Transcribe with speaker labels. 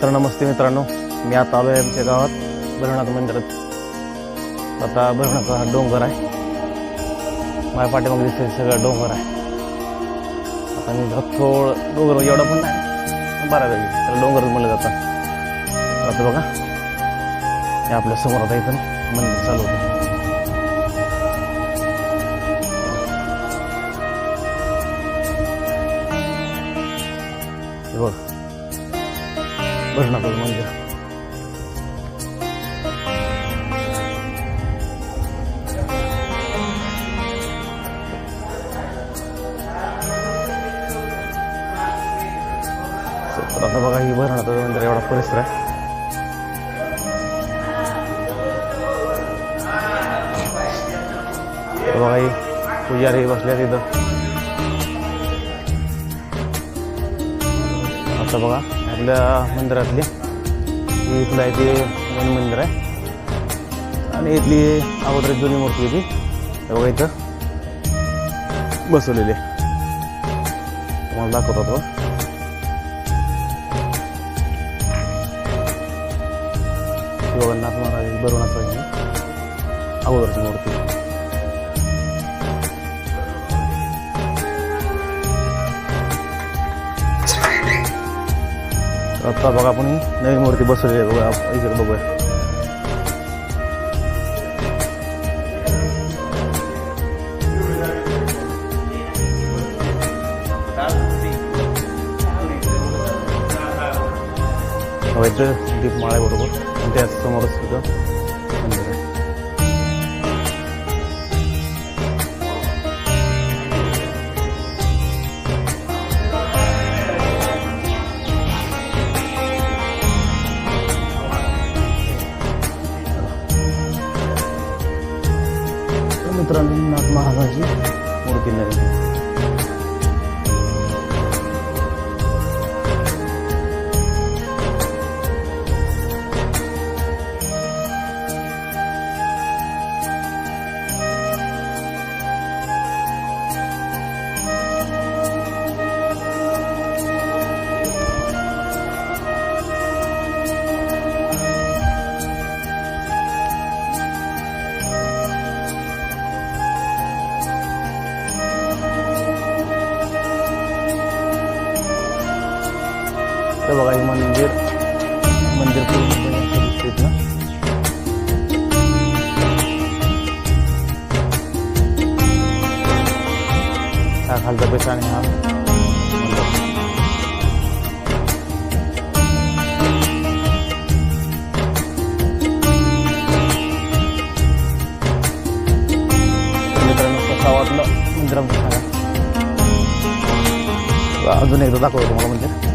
Speaker 1: तर नमस्ते मित्रांनो मी आता आलो आहे आमच्या गावात भरणाचं मंदिरात. आता भरणाचा हा डोंगर आहे. माझ्या पाठीमागे दिसते सगळं डोंगर आहे. आता मी थोडं डोंगर एवढा पण नाही बऱ्यापैकी. तर डोंगर म्हणलं जातं. आता बघा. हे आपल्यासमोर आता इथं मंदिर चालू होतं. बघ. भरणाचं मंदिर म्हणजे. आता बघा ही भरणाचं मंदिर एवढा परिसर आहे. बघा ही पुजारी बसल्या तिथं आता बघा आपल्या मंदिरातली ही इथलं आहे ते मेन मंदिर आहे आणि इथली अगोदर एक जुनी मूर्ती आहे ती हे बघा इथं बसवलेली आहे तुम्हाला दाखवतो तो जगन्नाथ महाराज बरोनाचं आहे अगोदरची मूर्ती आता बघा आपण नवीन मूर्ती बसवलेली आहे. बघा आप- इकडे बघूया. बघा इथं दीपमाळा आहे बरोबर आणि त्या तिथं तर नाथ महाराजांची मूर्ती नवीन तर बघा हे मंदिर मंदिर पूर्णपणे असं दिसते हा खालचा पैसा आणि हा. मित्रांनो कसा वाटलं? सांगा. अजून एकदा दाखवतो तुम्हाला मंदिर.